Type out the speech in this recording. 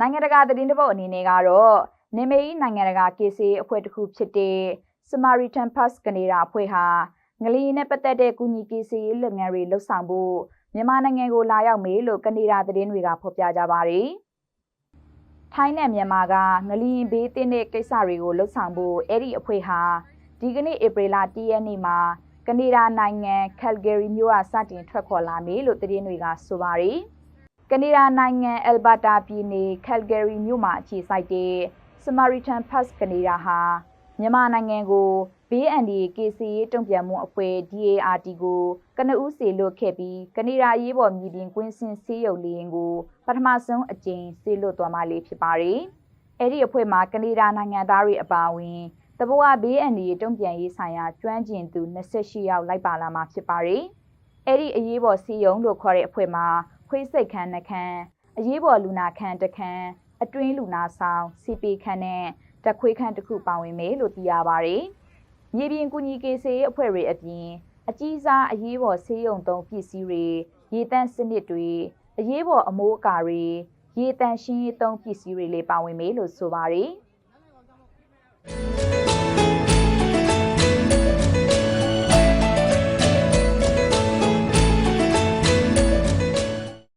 နိုင်ငံတကာသတင်းတပုတ်အနေနဲ့ကတော့နေမေးနိုင်ငံတကာ KCA အဖွဲ့တစ်ခုဖြစ်တဲ့ Samaritan Pass ကနေဒါအဖွဲ့ဟာငလီနဲ့ပတ်သက်တဲ့ကုညီ KCA လုပ်ငန်းတွေလှုပ်ဆောင်ဖို့မြန်မာနိုင်ငံကိုလာရောက်မေးလို့ကနေဒါသတင်းတွေကဖော်ပြကြပါတယ်။ထိုင်းနဲ့မြန်မာကငလီရင်ဘေးတင်းတဲ့ကိစ္စတွေကိုလှုပ်ဆောင်ဖို့အဲ့ဒီအဖွဲ့ဟာဒီကနေ့ဧပြီလ10ရက်နေ့မှာကနေဒါနိုင်ငံကယ်ဂရီမြို့ကစတင်ထွက်ခွာလာမေးလို့သတင်းတွေကဆိုပါတယ်။ ကနေဒါနိုင်ငံအယ်ဘတာပြည်နယ်ကယ်ဂရီမြို့မှာအခြေစိုက်တဲ့ Samaritan Pass ကနေဒါဟာမြန်မာနိုင်ငံကိုဘေးအန္တရာယ် KCA တုံ့ပြန်မှုအဖွဲ့ DART ကိုကနဦးစေလွတ်ခဲ့ပြီးကနေဒါရေးပေါ်မြေပြင်ကွင်းစင်ဆေးရုံလင်းကိုပထမဆုံးအကြိမ်စေလွတ်သွားမှလေးဖြစ်ပါတယ်။အဲ့ဒီအဖွဲ့မှာကနေဒါနိုင်ငံသားတွေအပါအဝင်တဘောအဘေးအန္တရာယ်တုံ့ပြန်ရေးဆိုင်ရာကျွမ်းကျင်သူ28ယောက်လိုက်ပါလာမှာဖြစ်ပါတယ်။အဲ့ဒီအရေးပေါ်စီယုံလို့ခေါ်တဲ့အဖွဲ့မှာ ခွေးစိတ်ခန်းနှခမ်းအရေးပေါ်လူနာခန်းတစ်ခန်းအတွင်းလူနာဆောင် CP ခန်းနဲ့တက်ခွေးခန်းတစ်ခုပါဝင်မယ်လို့သိရပါတယ်။မြေပြင်ကူညီကေဆေးအဖွဲ့တွေအပြင်အကြီးစားအရေးပေါ်ဆေးရုံသုံးပစ္စည်းတွေရေတန့်စနစ်တွေအရေးပေါ်အမိုးအကာတွေရေတန့်ရှင်းရေးသုံးပစ္စည်းတွေလည်းပါဝင်မယ်လို့ဆိုပါတယ်။